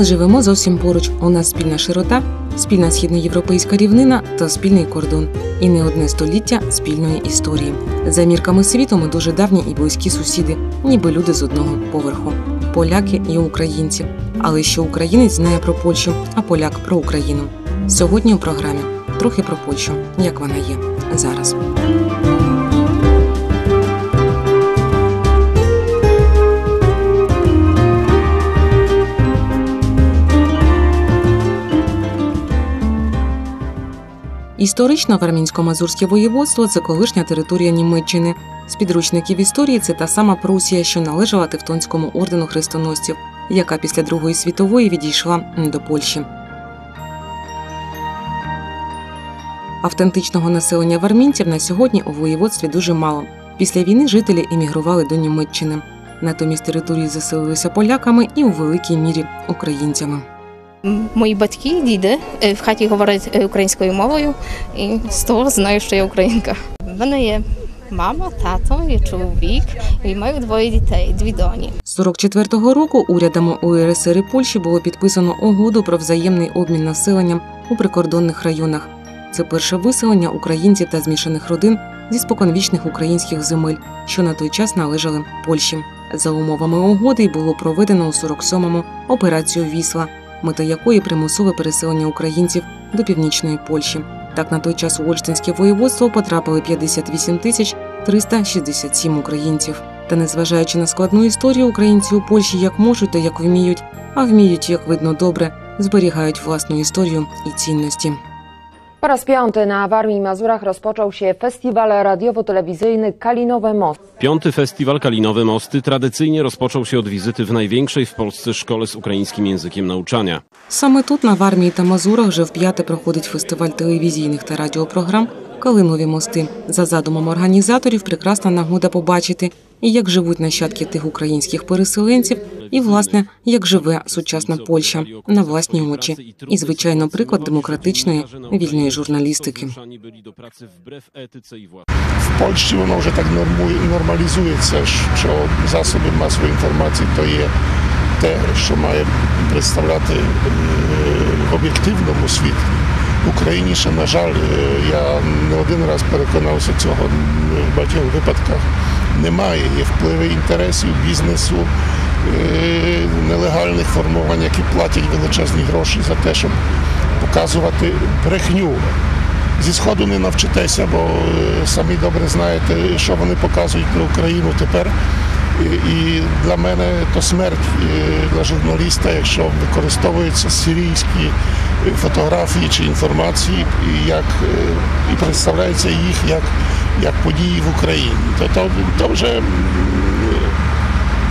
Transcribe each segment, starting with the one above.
Живемо зовсім поруч. У нас спільна широта, спільна східноєвропейська рівнина та спільний кордон. І не одне століття спільної історії. За мірками світу ми дуже давні і близькі сусіди, ніби люди з одного поверху. Поляки і українці. Але що українець знає про Польщу, а поляк про Україну. Сьогодні у програмі трохи про Польщу, як вона є зараз. Історично Вармінсько-Мазурське воєводство це колишня територія Німеччини. З підручників історії це та сама Прусія, що належала Тевтонському ордену хрестоносців, яка після Другої світової відійшла до Польщі. Автентичного населення вармінців на сьогодні у воєводстві дуже мало. Після війни жителі емігрували до Німеччини. Натомість території заселилися поляками і у великій мірі українцями. Мої батьки, діди е, в хаті говорять е, українською мовою, і з того знаю, що я українка. В мене є мама, тато, є чоловік, і маю двоє дітей, дві доні. З 44-го року урядами УРСР і Польщі було підписано угоду про взаємний обмін населенням у прикордонних районах. Це перше виселення українців та змішаних родин зі споконвічних українських земель, що на той час належали Польщі. За умовами угоди й було проведено у 47-му операцію Вісла, мета якої примусове переселення українців до північної Польщі. Так на той час у Ольштинське воєводство потрапили 58 тисяч 367 українців. Та незважаючи на складну історію, українці у Польщі як можуть та як вміють, а вміють, як видно добре, зберігають власну історію і цінності. Po raz piąty na Warmii i Mazurach rozpoczął się festiwal radiowo-telewizyjny Kalinowe Most. Piąty festiwal Kalinowe Mosty tradycyjnie rozpoczął się od wizyty w największej w Polsce szkole z ukraińskim językiem nauczania. Саме тут, на Вармії та Мазурах, вже вп'яте проходить фестиваль телевізійних та радіопрограм Калинові мости. За задумом організаторів, прекрасна нагода побачити, і як живуть нащадки тих українських переселенців, і власне як живе сучасна Польща на власні очі, і звичайно приклад демократичної вільної журналістики. В Польщі воно вже так нормалізується, що засоби масової інформації то є те, що має представляти е, в об'єктивному світлі. Україні ще, на жаль, е, я не один раз переконався цього в багатьох випадках. Немає. Є впливи інтересів бізнесу, е, нелегальних формувань, які платять величезні гроші за те, щоб показувати брехню. Зі сходу не навчитеся, бо е, самі добре знаєте, що вони показують про Україну тепер. І- для мене то смерть для журналіста, якщо використовуються сирійські фотографії чи інформації, як і представляється їх як, як події в Україні. То, то, то вже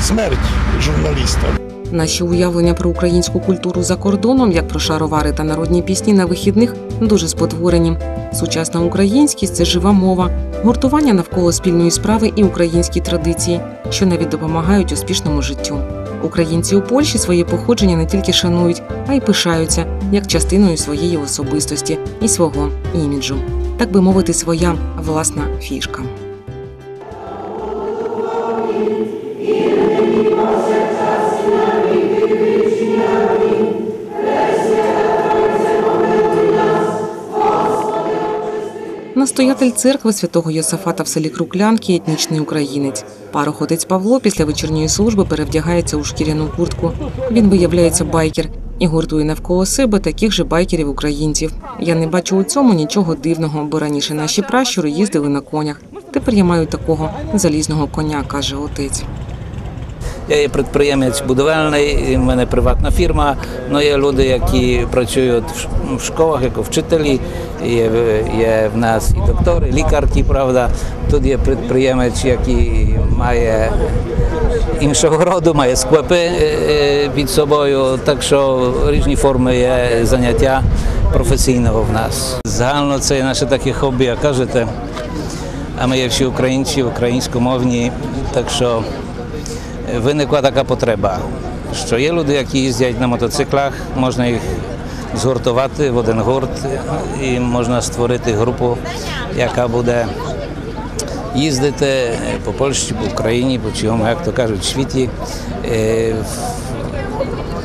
смерть журналіста. Наші уявлення про українську культуру за кордоном, як про шаровари та народні пісні на вихідних, дуже спотворені. Сучасна українськість це жива мова, гуртування навколо спільної справи і українські традиції, що навіть допомагають успішному життю. Українці у Польщі своє походження не тільки шанують, а й пишаються як частиною своєї особистості і свого іміджу, так би мовити, своя власна фішка. Настоятель церкви святого Йосафата в селі Круклянки етнічний українець. Парохотець Павло після вечірньої служби перевдягається у шкіряну куртку. Він виявляється байкер і гуртує навколо себе таких же байкерів-українців. Я не бачу у цьому нічого дивного, бо раніше наші пращури їздили на конях. Тепер я маю такого залізного коня, каже отець. Я є підприємець будівельний, в мене приватна фірма. Ну, є люди, які працюють в школах як вчителі, є, є в нас і доктори, і лікарки, правда. Тут є підприємець, який має іншого роду, має склепи е, е, під собою, так що різні форми є заняття професійного в нас. Загально це наше таке хобі, як кажете. А ми є всі українці, українськомовні, так що виникла така потреба, що є люди, які їздять на мотоциклах, можна їх згуртувати в один гурт і можна створити групу, яка буде їздити по Польщі, по Україні, по цілому, як то кажуть, світі, е,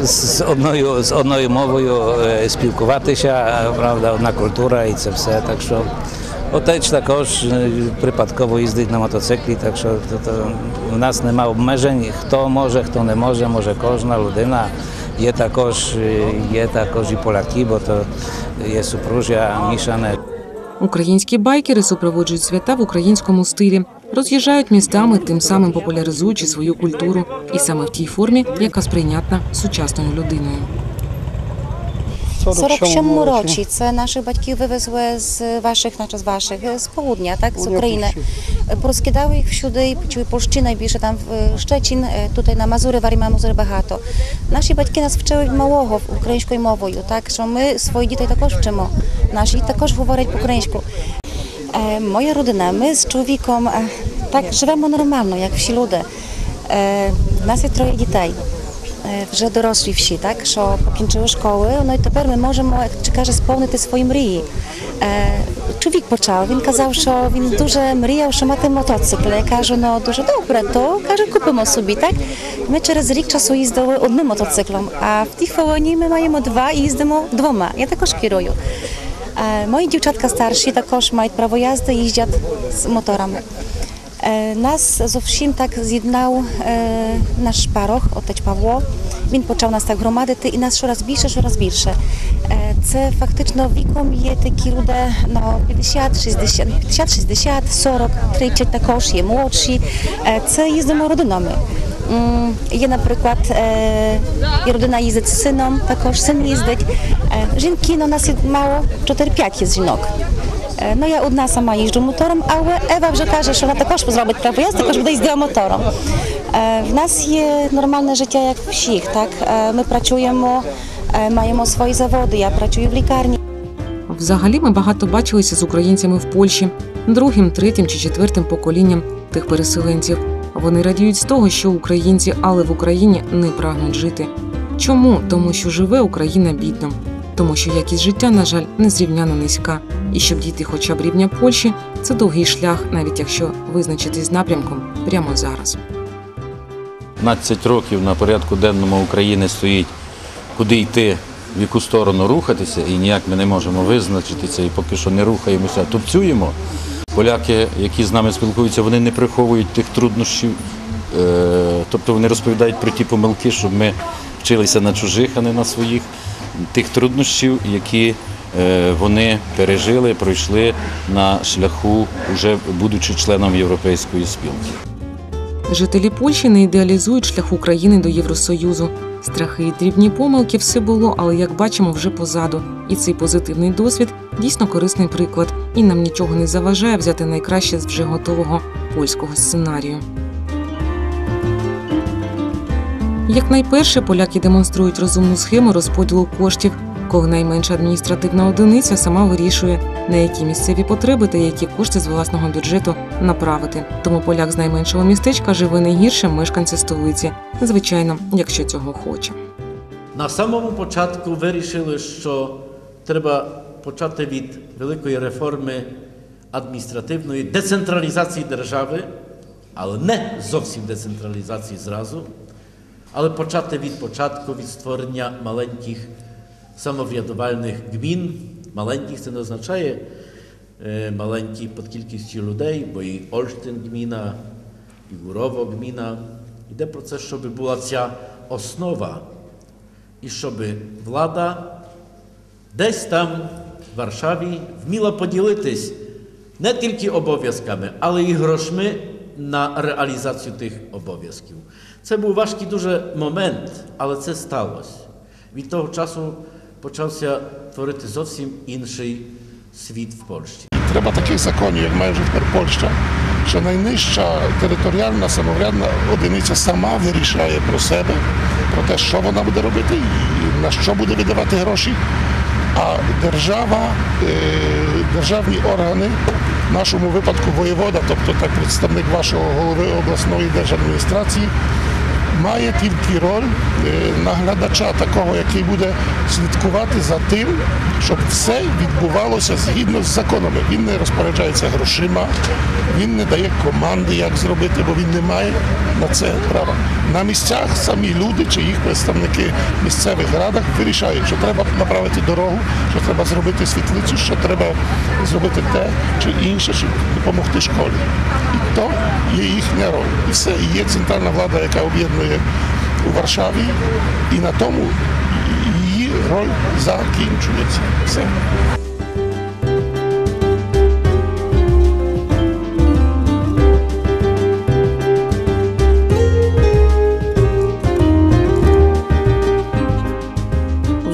з одною, з одною мовою е, спілкуватися, правда, одна культура і це все. Так що отець також припадково їздить на мотоциклі, так що то, то, у нас немає обмежень, хто може, хто не може, може кожна людина. Є також, є також і поляки, бо то є супружжя мішане. Українські байкери супроводжують свята в українському стилі, роз'їжджають містами, тим самим популяризуючи свою культуру, і саме в тій формі, яка сприйнятна сучасною людиною. 47 році. Це наших батьків вивезли з ваших, значить з ваших, з południa, tak, z України. Порозкидали їх всюди, і почали Польщі найбільше, там в Szczecin, е, тут на Мазури, Варі Мазури багато. Наші батьки нас вчили від малого українською мовою, так, що ми своїх дітей також вчимо. Наші також говорять по-українську. Е, Моя родина, ми з чоловіком е, так живемо нормально, як всі люди. Е, В нас є троє дітей. Е, Вже дорослі всі, так що покінчили школи. Ну і тепер ми можемо, як чи каже, сповнити свої мрії. Е, Чоловік почав. Він казав, що він дуже мріяв, що мати мотоцикл. Я кажу, ну дуже добре, то каже, купимо собі. Так ми через рік часу їздили одним мотоциклом, а в тій хвилині ми маємо два і їздимо двома. Я також керую. Е, Мої дівчатка старші також мають право їзди, їздять з моторами. Е, Нас зовсім так з'єднав е, наш парох, отець Павло. Він почав нас так громадити і нас щораз більше, щораз більше. Е, Це фактично віком є такі люди ну, 50, 60, 50, 60, 40, 30 також є молодші. Е, Це їздимо родинами. М, Є, наприклад, е, і родина їздить з сином, також син їздить. Е, Жінки, ну, у нас є мало, 4-5 є жінок. Ну я одна сама їжджу мотором, але Ева вже каже, що вона також зробить право їзди, також буде їздити мотором. В нас є нормальне життя, як всіх. Так ми працюємо, маємо свої заводи. Я працюю в лікарні. Взагалі, ми багато бачилися з українцями в Польщі, другим, третім чи четвертим поколінням тих переселенців. Вони радіють з того, що українці, але в Україні не прагнуть жити. Чому? Тому що живе Україна бідно, тому що якість життя, на жаль, незрівняно низька. І щоб дійти хоча б рівня Польщі, це довгий шлях, навіть якщо визначитись напрямком прямо зараз. 15 років на порядку денному України стоїть, куди йти, в яку сторону рухатися, і ніяк ми не можемо визначитися, і поки що не рухаємося, тупцюємо. Поляки, які з нами спілкуються, вони не приховують тих труднощів, е, тобто вони розповідають про ті помилки, щоб ми вчилися на чужих, а не на своїх, тих труднощів, які е, вони пережили, пройшли на шляху, вже будучи членом Європейської спілки. Жителі Польщі не ідеалізують шлях України до Євросоюзу. Страхи і дрібні помилки все було, але як бачимо, вже позаду. І цей позитивний досвід дійсно корисний приклад, і нам нічого не заважає взяти найкраще з вже готового польського сценарію. Якнайперше поляки демонструють розумну схему розподілу коштів. Кого найменша адміністративна одиниця сама вирішує, на які місцеві потреби та які кошти з власного бюджету направити. Тому поляк з найменшого містечка живе не гірше мешканця столиці, звичайно, якщо цього хоче. На самому початку вирішили, що треба почати від великої реформи адміністративної децентралізації держави, але не зовсім децентралізації зразу, але почати від початку, від створення маленьких самоврядувальних гмін. Маленьких це не означає маленькі під кількістю людей, бо і Ольштин гміна, і Гурово гміна. Йде про це, щоб була ця основа і щоб влада десь там в Варшаві вміла поділитись не тільки обов'язками, але й грошми на реалізацію тих обов'язків. Це був важкий дуже момент, але це сталося. Від того часу почався творити зовсім інший світ в Польщі. Треба таких законів, як має вже тепер Польща, що найнижча територіальна самоврядна одиниця сама вирішає про себе, про те, що вона буде робити і на що буде видавати гроші. А держава, е, державні органи, в нашому випадку воєвода, тобто так представник вашого голови обласної держадміністрації, має тільки роль е, наглядача, такого, який буде слідкувати за тим, щоб все відбувалося згідно з законами. Він не розпоряджається грошима, він не дає команди, як зробити, бо він не має на це права. На місцях самі люди чи їх представники в місцевих радах вирішають, що треба направити дорогу, що треба зробити світлицю, що треба зробити те чи інше, щоб допомогти школі. І то є їхня роль. І все. І є центральна влада, яка об'єднує у Варшаві, і на тому її роль закінчується. Все.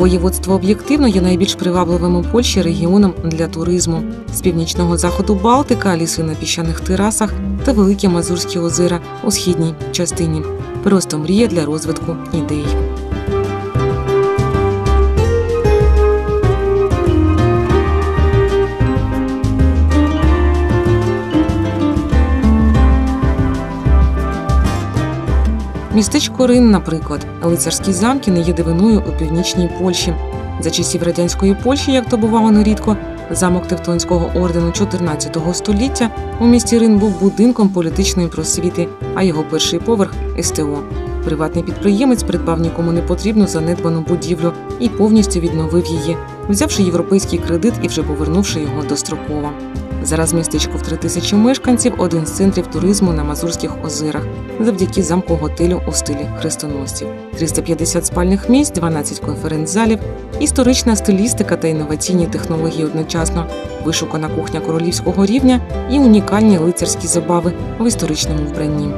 Воєводство об'єктивно є найбільш привабливим у Польщі регіоном для туризму. З північного заходу Балтика, ліси на піщаних терасах та великі Мазурські озера у східній частині. Просто мрія для розвитку ідей. Містечко Рин, наприклад, лицарські замки не є дивиною у північній Польщі. За часів радянської Польщі, як то бувало нерідко, замок Тевтонського ордену 14 століття у місті Рин був будинком політичної просвіти, а його перший поверх СТО. Приватний підприємець придбав нікому не потрібну занедбану будівлю і повністю відновив її, взявши європейський кредит і вже повернувши його достроково. Зараз містечко в три тисячі мешканців один з центрів туризму на Мазурських озерах завдяки замку готелю у стилі хрестоносців. 350 спальних місць, 12 конференц-залів, історична стилістика та інноваційні технології одночасно, вишукана кухня королівського рівня і унікальні лицарські забави в історичному вбранні.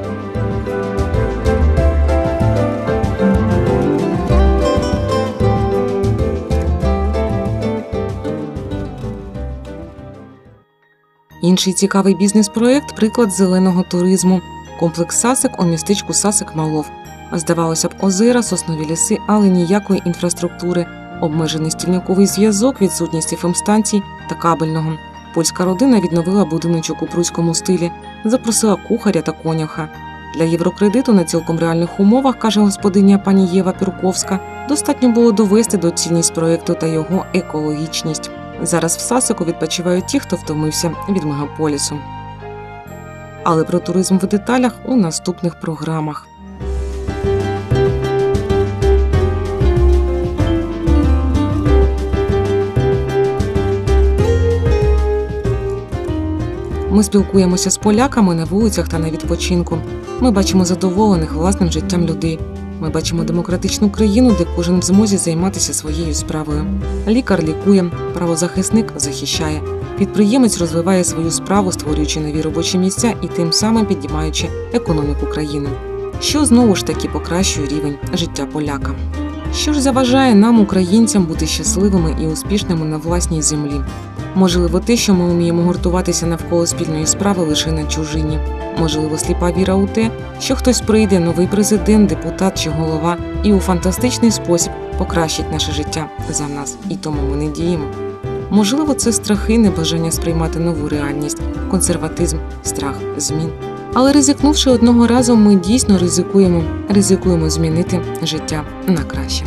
Інший цікавий бізнес-проект приклад зеленого туризму. Комплекс Сасик у містечку Сасик Малов. Здавалося б, озера, соснові ліси, але ніякої інфраструктури, обмежений стільниковий зв'язок, відсутність ФМ-станцій та кабельного. Польська родина відновила будиночок у пруському стилі, запросила кухаря та коняха. Для єврокредиту на цілком реальних умовах, каже господиня пані Єва Пюрковська, достатньо було довести доцільність проекту та його екологічність. Зараз в Сасику відпочивають ті, хто втомився від мегаполісу. Але про туризм в деталях у наступних програмах. Ми спілкуємося з поляками на вулицях та на відпочинку. Ми бачимо задоволених власним життям людей. Ми бачимо демократичну країну, де кожен в змозі займатися своєю справою. Лікар лікує, правозахисник захищає. Підприємець розвиває свою справу, створюючи нові робочі місця і тим самим піднімаючи економіку країни, що знову ж таки покращує рівень життя поляка. Що ж заважає нам, українцям, бути щасливими і успішними на власній землі? Можливо, те, що ми вміємо гуртуватися навколо спільної справи лише на чужині. Можливо, сліпа віра у те, що хтось прийде, новий президент, депутат чи голова, і у фантастичний спосіб покращить наше життя за нас, і тому ми не діємо. Можливо, це страхи, небажання сприймати нову реальність, консерватизм, страх змін. Але ризикнувши одного разу, ми дійсно ризикуємо, ризикуємо змінити життя на краще.